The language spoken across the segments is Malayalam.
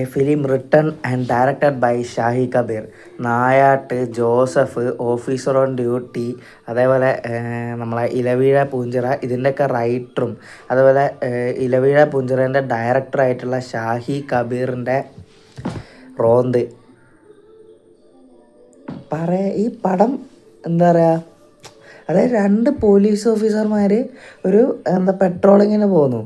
A film written and directed by Shahi Kabir. Nayattu Joseph officer on duty അതേപോലെ നമ്മളെ ഇലവീഴ പൂഞ്ചിറ ഇതിന്റെയൊക്കെ റൈറ്ററും അതേപോലെ ഇലവീഴ പൂഞ്ചിറേന്റെ ഡയറക്ടറായിട്ടുള്ള ഷാഹി കബീറിന്റെ റോന്ത്. പറയ ഈ പടം എന്താ പറയുക അതായത് രണ്ട് പോലീസ് ഓഫീസർമാർ ഒരു എന്താ പെട്രോളിങ്ങിന് പോകുന്നു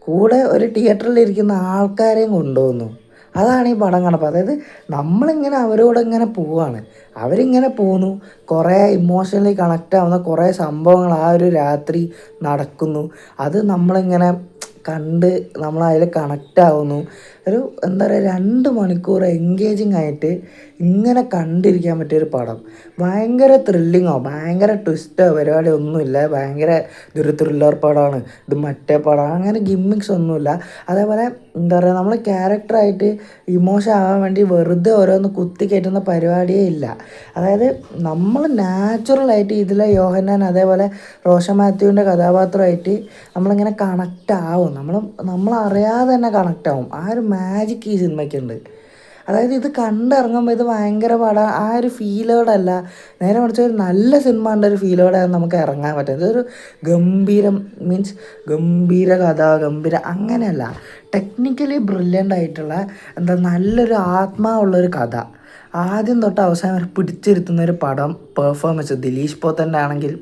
കൂടെ ഒരു തിയേറ്ററിൽ ഇരിക്കുന്ന ആൾക്കാരെയും കൊണ്ടുപോകുന്നു അതാണ് ഈ പടം കണ്ടപ്പോൾ. അതായത് നമ്മളിങ്ങനെ അവരോട് ഇങ്ങനെ പോവാണ്. അവരിങ്ങനെ പോന്നു. കുറേ ഇമോഷണലി കണക്റ്റ് ആവുന്ന കുറേ സംഭവങ്ങൾ ആ ഒരു രാത്രി നടക്കുന്നു. അത് നമ്മളിങ്ങനെ കണ്ട് നമ്മൾ അതിൽ കണക്റ്റ് ആവുന്നു. ഒരു എന്താ പറയുക രണ്ട് മണിക്കൂർ എൻഗേജിങ് ആയിട്ട് ഇങ്ങനെ കണ്ടിരിക്കാൻ പറ്റിയൊരു പടം. ഭയങ്കര ത്രില്ലിങ്ങോ ഭയങ്കര ട്വിസ്റ്റോ പരിപാടി ഒന്നുമില്ല ഭയങ്കര ഇതൊരു ത്രില്ലർ പടമാണ്. ഇത് മറ്റേ പടമാണ് അങ്ങനെ ഗിമ്മിക്സ് ഒന്നുമില്ല. അതേപോലെ എന്താ പറയുക നമ്മൾ ക്യാരക്ടറായിട്ട് ഇമോഷൻ ആവാൻ വേണ്ടി വെറുതെ ഓരോന്ന് കുത്തി കയറ്റുന്ന പരിപാടിയേ ഇല്ല. അതായത് നമ്മൾ നാച്ചുറലായിട്ട് ഇതിലെ യോഹന്നാൻ അതേപോലെ റോഷൻ മാത്യുവിന്റെ കഥാപാത്രമായിട്ട് നമ്മളിങ്ങനെ കണക്റ്റ് ആവും. നമ്മൾ നമ്മളറിയാതെ തന്നെ കണക്റ്റ് ആവും. ആ ഒരു മാജിക് ഈ സിനിമയ്ക്കുണ്ട് അതായത് ഇത് കണ്ടിറങ്ങുമ്പോൾ ഇത് ഭയങ്കര പാടാണ് ആ ഒരു ഫീലോടല്ല നേരെ മറിച്ച് ഒരു നല്ല സിനിമ കണ്ട ഒരു ഫീലോടെയാണ് നമുക്ക് ഇറങ്ങാൻ പറ്റുന്നത് ഇതൊരു ഗംഭീരം മീൻസ് ഗംഭീര കഥ ഗംഭീര അങ്ങനെയല്ല. ടെക്നിക്കലി ബ്രില്യന്റ് ആയിട്ടുള്ള എന്താ നല്ലൊരു ആത്മാവുള്ളൊരു കഥ. ആദ്യം തൊട്ട് അവസാനം പിടിച്ചിരുത്തുന്ന ഒരു പടം പെർഫോമൻസ് ദിലീഷ് പോത്തന്റെ ആണെങ്കിൽ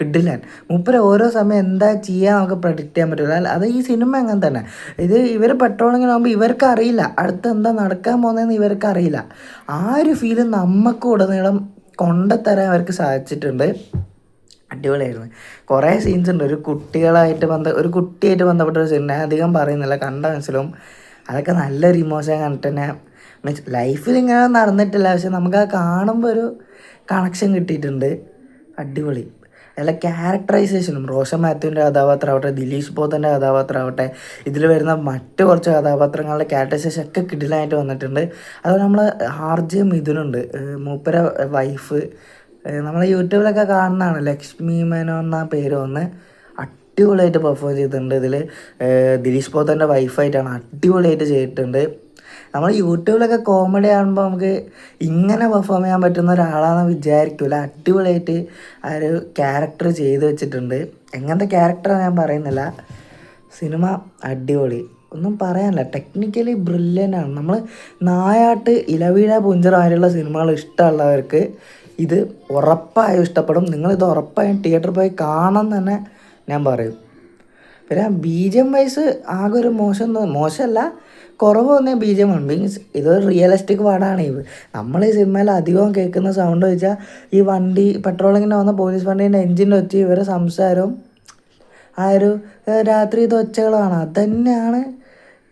കിട്ടില്ല മൂപ്പര് ഓരോ സമയം എന്താ ചെയ്യാൻ നമുക്ക് പ്രഡിക്റ്റ് ചെയ്യാൻ പറ്റില്ല അത് ഈ സിനിമ അങ്ങനെ തന്നെ. ഇത് ഇവർ പെട്രോളിങ്ങിനാകുമ്പോൾ ഇവർക്ക് അറിയില്ല. അടുത്ത് എന്താ നടക്കാൻ പോകുന്നതെന്ന് ഇവർക്ക് അറിയില്ല. ആ ഒരു ഫീൽ നമുക്ക് ഉടനീളം കൊണ്ടുത്തരാൻ അവർക്ക് സാധിച്ചിട്ടുണ്ട്. അടിപൊളിയായിരുന്നു. കുറേ സീൻസ് ഉണ്ട്. ഒരു കുട്ടികളായിട്ട് ബന്ധ ഒരു കുട്ടിയായിട്ട് ബന്ധപ്പെട്ട ഒരു സീൻ ഞാൻ അധികം പറയുന്നില്ല. കണ്ട മനസ്സിലും. അതൊക്കെ നല്ലൊരു ഇമോഷൻ കണ്ടിട്ട് തന്നെ. മീൻസ് ലൈഫിൽ ഇങ്ങനെ നടന്നിട്ടില്ല. പക്ഷെ നമുക്ക് ആ കാണുമ്പോൾ ഒരു കണക്ഷൻ കിട്ടിയിട്ടുണ്ട്. അടിപൊളി. അല്ല ക്യാരക്ടറൈസേഷനും റോഷൻ മാത്യുവിന്റെ കഥാപാത്രമാവട്ടെ ദിലീഷ് പോത്തന്റെ കഥാപാത്രമാവട്ടെ ഇതിൽ വരുന്ന മറ്റ് കുറച്ച് കഥാപാത്രങ്ങളുടെ ക്യാരക്ടറൈസേഷൻ ഒക്കെ കിടിലായിട്ട് വന്നിട്ടുണ്ട്. അതുപോലെ നമ്മൾ ആർജെ മിഥുനുണ്ട്. ഏഹ് മൂപ്പര വൈഫ് നമ്മൾ യൂട്യൂബിലൊക്കെ കാണുന്നതാണ്. ലക്ഷ്മി മേനോ എന്ന പേര് വന്ന് അടിപൊളിയായിട്ട് പെർഫോം ചെയ്തിട്ടുണ്ട് ഇതിൽ ദിലീഷ് പോത്തന്റെ വൈഫായിട്ടാണ് അടിപൊളിയായിട്ട് ചെയ്തിട്ടുണ്ട്. നമ്മൾ യൂട്യൂബിലൊക്കെ കോമഡി ആകുമ്പോൾ നമുക്ക് ഇങ്ങനെ പെർഫോം ചെയ്യാൻ പറ്റുന്ന ഒരാളാണെന്ന് വിചാരിക്കില്ല അടിപൊളിയായിട്ട് ആ ഒരു ക്യാരക്ടർ ചെയ്തു വെച്ചിട്ടുണ്ട്. എങ്ങനത്തെ ക്യാരക്ടറാണ് ഞാൻ പറയുന്നില്ല. സിനിമ അടിപൊളി. ഒന്നും പറയാനില്ല. ടെക്നിക്കലി ബ്രില്യന്റ് ആണ്. നമ്മൾ നായാട്ട് ഇലവീഴ പുഞ്ചർ ആയുള്ള സിനിമകൾ ഇഷ്ടമുള്ളവർക്ക് ഇത് ഉറപ്പായും ഇഷ്ടപ്പെടും. നിങ്ങളിത് ഉറപ്പായും തിയേറ്ററിൽ പോയി കാണാൻ തന്നെ ഞാൻ പറയും. പിന്നെ ബി ജി എം വൈസ് ആകെ ഒരു മോശം മോശമല്ല കുറവ് വന്നേ ബി ജി എം മീൻസ് ഇതൊരു റിയലിസ്റ്റിക് പാടാണ്. ഇത് നമ്മൾ ഈ സിനിമയിൽ അധികവും കേൾക്കുന്ന സൗണ്ട് വെച്ചാൽ ഈ വണ്ടി പെട്രോളിങ്ങിന് വന്ന പോലീസ് വണ്ടീന്റെ എൻജിന്റെ വെച്ച് ഇവരെ സംസാരവും ആ ഒരു രാത്രി തൊച്ചകളാണ് അത് തന്നെയാണ്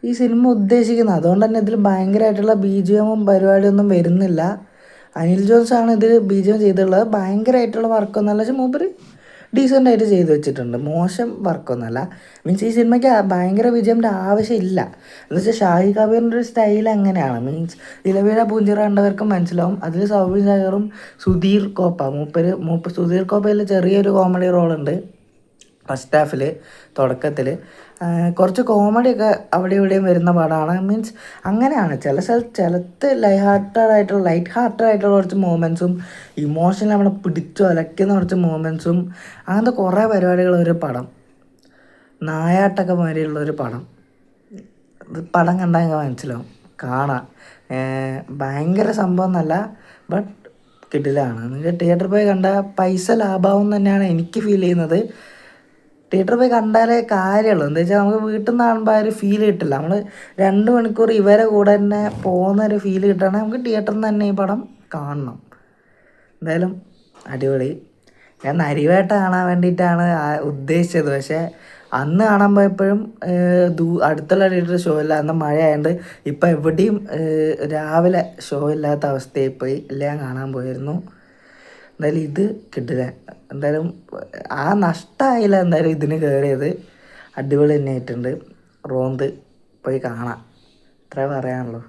ഈ സിനിമ ഉദ്ദേശിക്കുന്നത്. അതുകൊണ്ട് തന്നെ ഇതിൽ ഭയങ്കരമായിട്ടുള്ള ബി ജി എമ്മും പരിപാടിയൊന്നും വരുന്നില്ല. അനിൽ ജോൺസ് ആണ് ഇതിൽ ബി ജി എം ചെയ്തിട്ടുള്ളത് ഭയങ്കരമായിട്ടുള്ള വർക്കൊന്നുമല്ല പക്ഷെ മൂപ്പര് ഡീസന്റ് ആയിട്ട് ചെയ്ത് വെച്ചിട്ടുണ്ട്. മോശം വർക്കൊന്നുമല്ല മീൻസ് ഈ സിനിമയ്ക്ക് ഭയങ്കര വിജയന്റെ ആവശ്യമില്ല. എന്ന് വെച്ചാൽ ഷാഹി കബീറിന്റെ ഒരു സ്റ്റൈൽ അങ്ങനെയാണ്. മീൻസ് ഇലവീഴ പൂഞ്ചിറ കണ്ടവർക്കും മനസ്സിലാവും. അതിൽ സൗബിൻ സാഗറും സുധീർ കോപ്പ. മൂപ്പര് മൂപ്പ സുധീർ കോപ്പയിൽ ചെറിയൊരു കോമഡി റോളുണ്ട്. ഫസ്റ്റ് ഹാഫിൽ തുടക്കത്തിൽ കുറച്ച് കോമഡിയൊക്കെ അവിടെ ഇവിടെയും വരുന്ന പാടാണ്. മീൻസ് അങ്ങനെയാണ്. ചില സ്ഥലത്ത് ചിലത്ത് ലൈറ്റ് ഹാർട്ടഡ് ആയിട്ടുള്ള ലൈറ്റ് ഹാർട്ടഡ് ആയിട്ടുള്ള കുറച്ച് മൂമെൻസും ഇമോഷണൽ നമ്മളെ പിടിച്ചു അലക്കുന്ന കുറച്ച് മൂമെൻസും അങ്ങനത്തെ കുറേ പരിപാടികളൊരു പടം. നായാട്ടൊക്കെ മാതിരിയുള്ള ഒരു പടം. പടം കണ്ടാൽ ഞങ്ങൾ മനസ്സിലാവും. കാണാം. ഭയങ്കര സംഭവം എന്നല്ല ബട്ട് കിട്ടിലാണ് നിങ്ങൾ തിയേറ്ററിൽ പോയി കണ്ട പൈസ ലാഭമാവും തന്നെയാണ് എനിക്ക് ഫീൽ ചെയ്യുന്നത്. തിയേറ്ററിൽ പോയി കണ്ടാലേ കാര്യമുള്ളൂ. എന്താ വെച്ചാൽ നമുക്ക് വീട്ടിൽ നിന്ന് കാണുമ്പോൾ ആ ഒരു ഫീൽ കിട്ടില്ല. നമ്മൾ രണ്ട് മണിക്കൂർ ഇവരെ കൂടെ തന്നെ പോകുന്ന ഒരു ഫീൽ കിട്ടുകയാണെങ്കിൽ നമുക്ക് തിയേറ്ററിൽ നിന്ന് തന്നെ ഈ പടം കാണണം. എന്തായാലും അടിപൊളി. ഞാൻ നരിവേട്ട കാണാൻ വേണ്ടിയിട്ടാണ് ഉദ്ദേശിച്ചത്. പക്ഷേ അന്ന് കാണാൻ പോയപ്പോഴും ദൂ അടുത്തുള്ള തിയേറ്റർ ഷോ ഇല്ല. അന്ന് മഴ ആയതുകൊണ്ട് ഇപ്പം എവിടെയും രാവിലെ ഷോ ഇല്ലാത്ത അവസ്ഥയിൽ പോയി എല്ലാം കാണാൻ പോയിരുന്നു. എന്തായാലും ഇത് കിട്ടില്ല. എന്തായാലും ആ നഷ്ടമായില്ല എന്തായാലും ഇതിന് കയറിയത് അടിപൊളി തന്നെ ആയിട്ടുണ്ട്. റോന്ത് പോയി കാണാം. ഇത്രേ പറയാനുള്ളൂ.